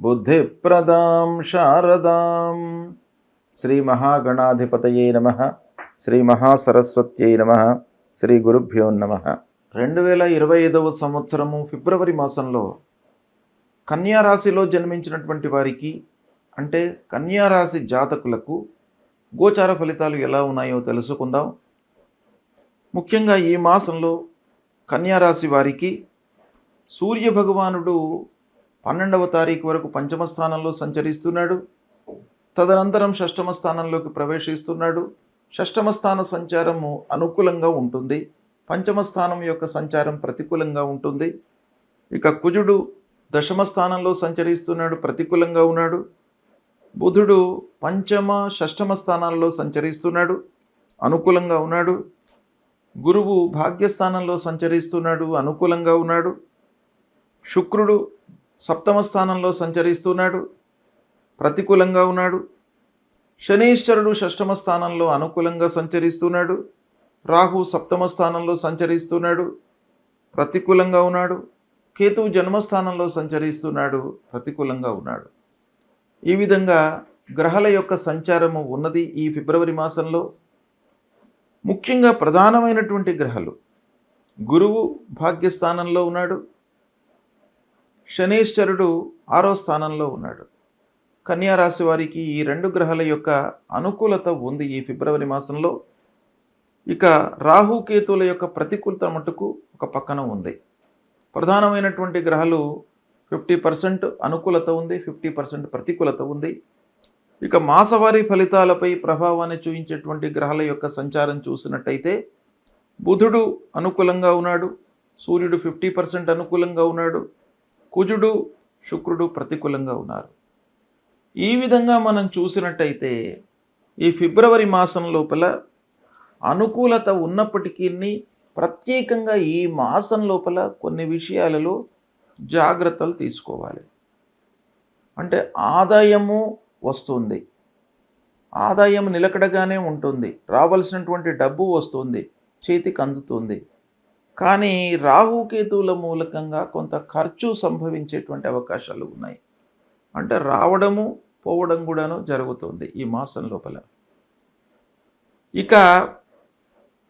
బుద్ధిప్రదాం శారదాం. శ్రీ మహాగణాధిపతయే నమ. శ్రీ మహాసరస్వత్యై నమ. శ్రీ గురుభ్యో నమ. రెండు వేల ఇరవై ఐదవ సంవత్సరము ఫిబ్రవరి మాసంలో కన్యారాశిలో జన్మించినటువంటి వారికి అంటే కన్యారాశి జాతకులకు గోచార ఫలితాలు ఎలా ఉన్నాయో తెలుసుకుందాం. ముఖ్యంగా ఈ మాసంలో కన్యారాశి వారికి సూర్య భగవానుడు పన్నెండవ తారీఖు వరకు పంచమ స్థానంలో సంచరిస్తున్నాడు. తదనంతరం షష్టమ స్థానంలోకి ప్రవేశిస్తున్నాడు. షష్టమ స్థాన సంచారము అనుకూలంగా ఉంటుంది. పంచమ స్థానం యొక్క సంచారం ప్రతికూలంగా ఉంటుంది. ఇక కుజుడు దశమ స్థానంలో సంచరిస్తున్నాడు ప్రతికూలంగా ఉన్నాడు. బుధుడు పంచమ షష్టమ స్థానాల్లో సంచరిస్తున్నాడు అనుకూలంగా ఉన్నాడు. గురువు భాగ్యస్థానంలో సంచరిస్తున్నాడు అనుకూలంగా ఉన్నాడు. శుక్రుడు సప్తమ స్థానంలో సంచరిస్తున్నాడు ప్రతికూలంగా ఉన్నాడు. శనీశ్వరుడు షష్టమ స్థానంలో అనుకూలంగా సంచరిస్తున్నాడు. రాహు సప్తమ స్థానంలో సంచరిస్తున్నాడు ప్రతికూలంగా ఉన్నాడు. కేతువు జన్మస్థానంలో సంచరిస్తున్నాడు ప్రతికూలంగా ఉన్నాడు. ఈ విధంగా గ్రహాల యొక్క సంచారము ఉన్నది ఈ ఫిబ్రవరి మాసంలో. ముఖ్యంగా ప్రధానమైనటువంటి గ్రహాలు గురువు భాగ్యస్థానంలో ఉన్నాడు శనేశ్వరుడు ఆరో స్థానంలో ఉన్నాడు. కన్యా రాశి వారికి ఈ రెండు గ్రహాల యొక్క అనుకూలత ఉంది ఈ ఫిబ్రవరి మాసంలో. ఇక రాహుకేతువుల యొక్క ప్రతికూలత మటుకు ఒక పక్కన ఉంది. ప్రధానమైనటువంటి గ్రహాలు ఫిఫ్టీ పర్సెంట్ అనుకూలత ఉంది ఫిఫ్టీ పర్సెంట్ ప్రతికూలత ఉంది. ఇక మాసవారీ ఫలితాలపై ప్రభావాన్ని చూపించేటువంటి గ్రహాల యొక్క సంచారం చూసినట్టయితే బుధుడు అనుకూలంగా ఉన్నాడు సూర్యుడు ఫిఫ్టీ పర్సెంట్ అనుకూలంగా ఉన్నాడు కుజుడు శుక్రుడు ప్రతికూలంగా ఉన్నారు. ఈ విధంగా మనం చూసినట్టయితే ఈ ఫిబ్రవరి మాసం లోపల అనుకూలత ఉన్నప్పటికీ ప్రత్యేకంగా ఈ మాసం లోపల కొన్ని విషయాలలో జాగ్రత్తలు తీసుకోవాలి. అంటే ఆదాయము వస్తుంది. ఆదాయం నిలకడగానే ఉంటుంది. రావాల్సినటువంటి డబ్బు వస్తుంది. చేతికి అందుతుంది. కానీ రాహుకేతువుల మూలకంగా కొంత ఖర్చు సంభవించేటువంటి అవకాశాలు ఉన్నాయి. అంటే రావడము పోవడం కూడాను జరుగుతుంది ఈ మాసం లోపల. ఇక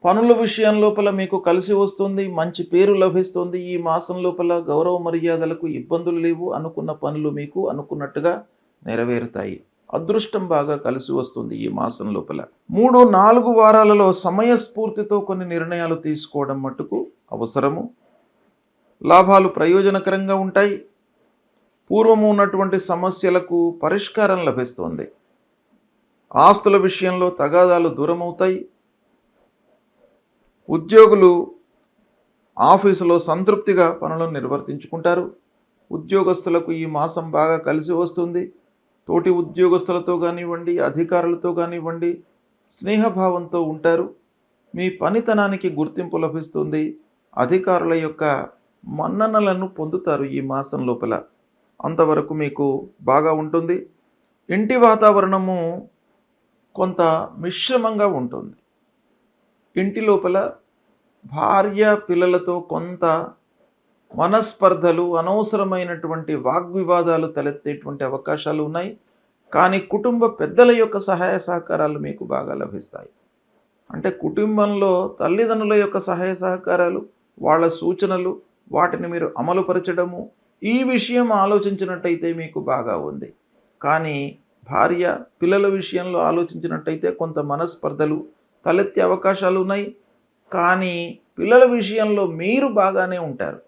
పనుల విషయం లోపల మీకు కలిసి వస్తుంది మంచి పేరు లభిస్తుంది. ఈ మాసం లోపల గౌరవ మర్యాదలకు ఇబ్బందులు లేవు అనుకున్న పనులు మీకు అనుకున్నట్టుగా నెరవేరుతాయి. అదృష్టం బాగా కలిసి వస్తుంది ఈ మాసం లోపల. మూడు నాలుగు వారాలలో సమయస్ఫూర్తితో కొన్ని నిర్ణయాలు తీసుకోవడం మటుకు అవసరము. లాభాలు ప్రయోజనకరంగా ఉంటాయి. పూర్వము ఉన్నటువంటి సమస్యలకు పరిష్కారం లభిస్తుంది. ఆస్తుల విషయంలో తగాదాలు దూరమవుతాయి. ఉద్యోగులు ఆఫీసులో సంతృప్తిగా పనులను నిర్వర్తించుకుంటారు. ఉద్యోగస్తులకు ఈ మాసం బాగా కలిసి వస్తుంది. తోటి ఉద్యోగస్తులతో కానివ్వండి అధికారులతో కానివ్వండి స్నేహభావంతో ఉంటారు. మీ పనితనానికి గుర్తింపు లభిస్తుంది. అధికారుల యొక్క మన్ననలను పొందుతారు ఈ మాసం లోపల. అంతవరకు మీకు బాగా ఉంటుంది. ఇంటి వాతావరణము కొంత మిశ్రమంగా ఉంటుంది. ఇంటి లోపల భార్య పిల్లలతో కొంత మనస్పర్ధలు అనవసరమైనటువంటి వాగ్వివాదాలు తలెత్తేటువంటి అవకాశాలు ఉన్నాయి. కానీ కుటుంబ పెద్దల యొక్క సహాయ సహకారాలు మీకు బాగా లభిస్తాయి. అంటే కుటుంబంలో తల్లిదండ్రుల యొక్క సహాయ సహకారాలు వాళ్ళ సూచనలు వాటిని మీరు అమలుపరచడము ఈ విషయం ఆలోచించినట్టయితే మీకు బాగా ఉంది. కానీ భార్య పిల్లల విషయంలో ఆలోచించినట్టయితే కొంత మనస్పర్ధలు తలెత్తే అవకాశాలు ఉన్నాయి. కానీ పిల్లల విషయంలో మీరు బాగానే ఉంటారు.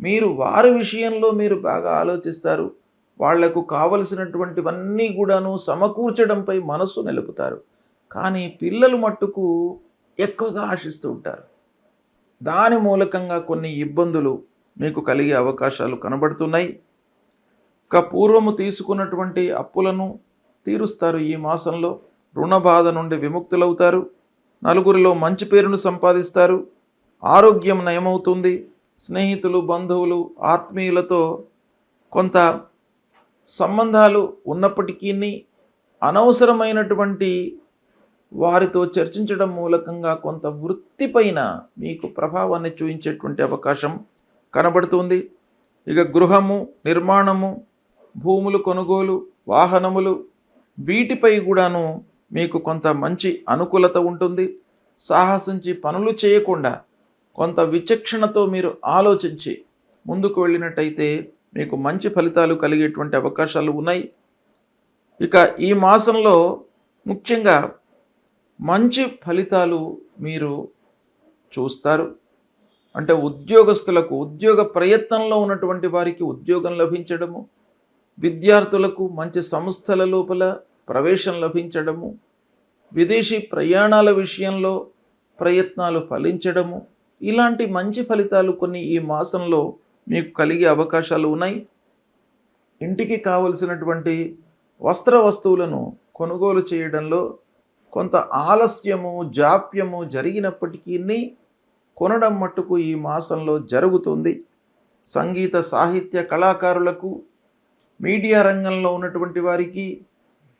మీరు వారి విషయంలో మీరు బాగా ఆలోచిస్తారు. వాళ్ళకు కావలసినటువంటివన్నీ కూడాను సమకూర్చడంపై మనస్సు నిలుపుతారు. కానీ పిల్లలు మట్టుకు ఎక్కువగా ఆశిస్తూ ఉంటారు. దాని మూలకంగా కొన్ని ఇబ్బందులు మీకు కలిగే అవకాశాలు కనబడుతున్నాయి. ఇక పూర్వము తీసుకున్నటువంటి అప్పులను తీరుస్తారు ఈ మాసంలో. రుణ బాధ నుండి విముక్తులవుతారు. నలుగురిలో మంచి పేరును సంపాదిస్తారు. ఆరోగ్యం నయమవుతుంది. స్నేహితులు బంధువులు ఆత్మీయులతో కొంత సంబంధాలు ఉన్నప్పటికీ అనవసరమైనటువంటి వారితో చర్చించడం మూలకంగా కొంత వృత్తిపైన మీకు ప్రభావాన్ని చూపించేటువంటి అవకాశం కనబడుతుంది. ఇక గృహము నిర్మాణము భూములు కొనుగోలు వాహనములు వీటిపై కూడాను మీకు కొంత మంచి అనుకూలత ఉంటుంది. సాహసించి పనులు చేయకుండా కొంత విచక్షణతో మీరు ఆలోచించి ముందుకు వెళ్ళినట్టయితే మీకు మంచి ఫలితాలు కలిగేటువంటి అవకాశాలు ఉన్నాయి. ఇక ఈ మాసంలో ముఖ్యంగా మంచి ఫలితాలు మీరు చూస్తారు. అంటే ఉద్యోగస్తులకు ఉద్యోగ ప్రయత్నంలో ఉన్నటువంటి వారికి ఉద్యోగం లభించడము విద్యార్థులకు మంచి సంస్థల లోపల ప్రవేశం లభించడము విదేశీ ప్రయాణాల విషయంలో ప్రయత్నాలు ఫలించడము ఇలాంటి మంచి ఫలితాలు కొన్ని ఈ మాసంలో మీకు కలిగే అవకాశాలు ఉన్నాయి. ఇంటికి కావలసినటువంటి వస్త్ర వస్తువులను కొనుగోలు చేయడంలో కొంత ఆలస్యము జాప్యము జరిగినప్పటికీ కొనడం మట్టుకు ఈ మాసంలో జరుగుతుంది. సంగీత సాహిత్య కళాకారులకు మీడియా రంగంలో ఉన్నటువంటి వారికి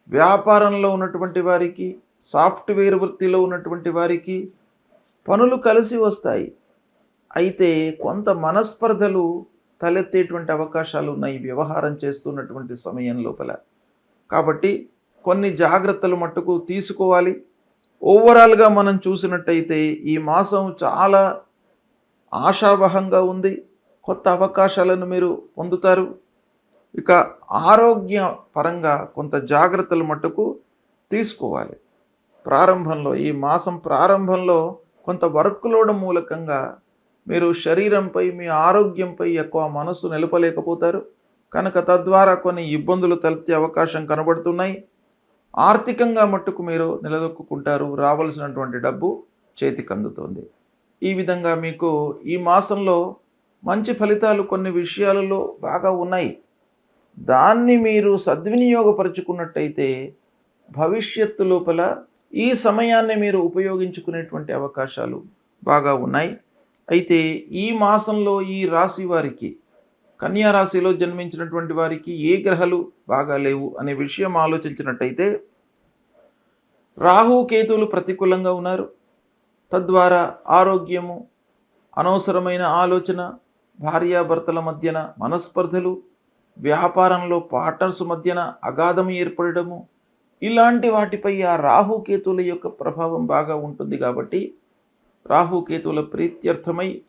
వ్యాపారంలో ఉన్నటువంటి వారికి సాఫ్ట్వేర్ వృత్తిలో ఉన్నటువంటి వారికి పనులు కలిసి వస్తాయి. అయితే కొంత మనస్పర్ధలు తలెత్తేటువంటి అవకాశాలు ఉన్నాయి. వ్యవహారం చేస్తున్నటువంటి సమయం లోపల. కాబట్టి కొన్ని జాగ్రత్తలు మట్టుకు తీసుకోవాలి. ఓవరాల్గా మనం చూసినట్టయితే ఈ మాసం చాలా ఆశావహంగా ఉంది. కొత్త అవకాశాలను మీరు పొందుతారు. ఇక ఆరోగ్య పరంగా కొంత జాగ్రత్తలు మట్టుకు తీసుకోవాలి. ప్రారంభంలో ఈ మాసం ప్రారంభంలో కొంత వర్క్ లోడ్ మూలకంగా మీరు శరీరంపై మీ ఆరోగ్యంపై ఎక్కువ మనస్సు నిలపలేకపోతారు. కనుక తద్వారా కొన్ని ఇబ్బందులు తలెత్తే అవకాశం కనబడుతున్నాయి. ఆర్థికంగా మట్టుకు మీరు నిలదొక్కుంటారు రావాల్సినటువంటి డబ్బు చేతికి అందుతుంది. ఈ విధంగా మీకు ఈ మాసంలో మంచి ఫలితాలు కొన్ని విషయాలలో బాగా ఉన్నాయి. దాన్ని మీరు సద్వినియోగపరుచుకున్నట్టయితే భవిష్యత్తు లోపల ఈ సమయాన్ని మీరు ఉపయోగించుకునేటువంటి అవకాశాలు బాగా ఉన్నాయి. అయితే ఈ మాసంలో ఈ రాశి వారికి కన్యారాశిలో జన్మించినటువంటి వారికి ఏ గ్రహాలు బాగా లేవు అనే విషయం ఆలోచించినట్టయితే రాహు కేతువులు ప్రతికూలంగా ఉన్నారు. తద్వారా ఆరోగ్యము అనవసరమైన ఆలోచన భార్యాభర్తల మధ్యన మనస్పర్ధలు వ్యాపారంలో పార్ట్నర్స్ మధ్యన అగాధం ఏర్పడము ఇలాంటి వాటిపై ఆ రాహుకేతువుల యొక్క ప్రభావం బాగా ఉంటుంది కాబట్టి రాహుకేతువుల ప్రీత్యర్థమై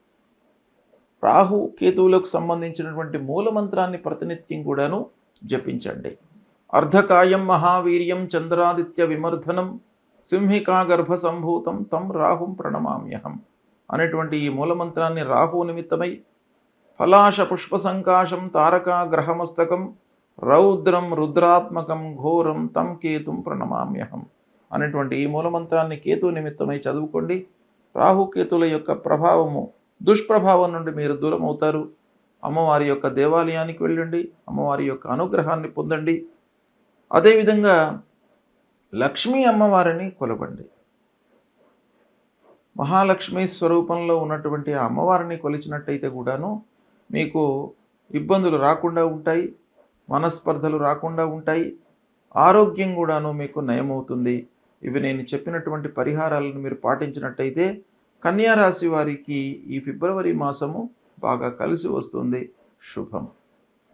రాహు కేతువులకు సంబంధించినటువంటి మూలమంత్రాన్ని ప్రతినిత్యం కూడాను జపించండి. అర్ధకాయం మహావీర్యం చంద్రాదిత్య విమర్ధనం సింహికా గర్భ సంభూతం తం రాహుం ప్రణమామ్యహం అనేటువంటి ఈ మూలమంత్రాన్ని రాహు నిమిత్తమై ఫలాశ పుష్ప సంకాశం తారకా గ్రహమస్తకం రౌద్రం రుద్రాత్మకం ఘోరం తం కేతుం ప్రణమామ్యహం అనేటువంటి ఈ మూలమంత్రాన్ని కేతు నిమిత్తమై చదువుకోండి. రాహుకేతుల యొక్క ప్రభావము దుష్ప్రభావం నుండి మీరు దూరం అవుతారు అమ్మవారి యొక్క దేవాలయానికి వెళ్ళండి. అమ్మవారి యొక్క అనుగ్రహాన్ని పొందండి. అదేవిధంగా లక్ష్మీ అమ్మవారిని కొలవండి. మహాలక్ష్మి స్వరూపంలో ఉన్నటువంటి ఆ అమ్మవారిని కొలిచినట్టయితే కూడాను మీకు ఇబ్బందులు రాకుండా ఉంటాయి. మనస్పర్ధలు రాకుండా ఉంటాయి. ఆరోగ్యం కూడాను మీకు నయమవుతుంది. ఇవి నేను చెప్పినటువంటి పరిహారాలను మీరు పాటించినట్టయితే కన్యారాశి వారికి ఈ ఫిబ్రవరి మాసము బాగా కలిసి వస్తుంది. శుభం.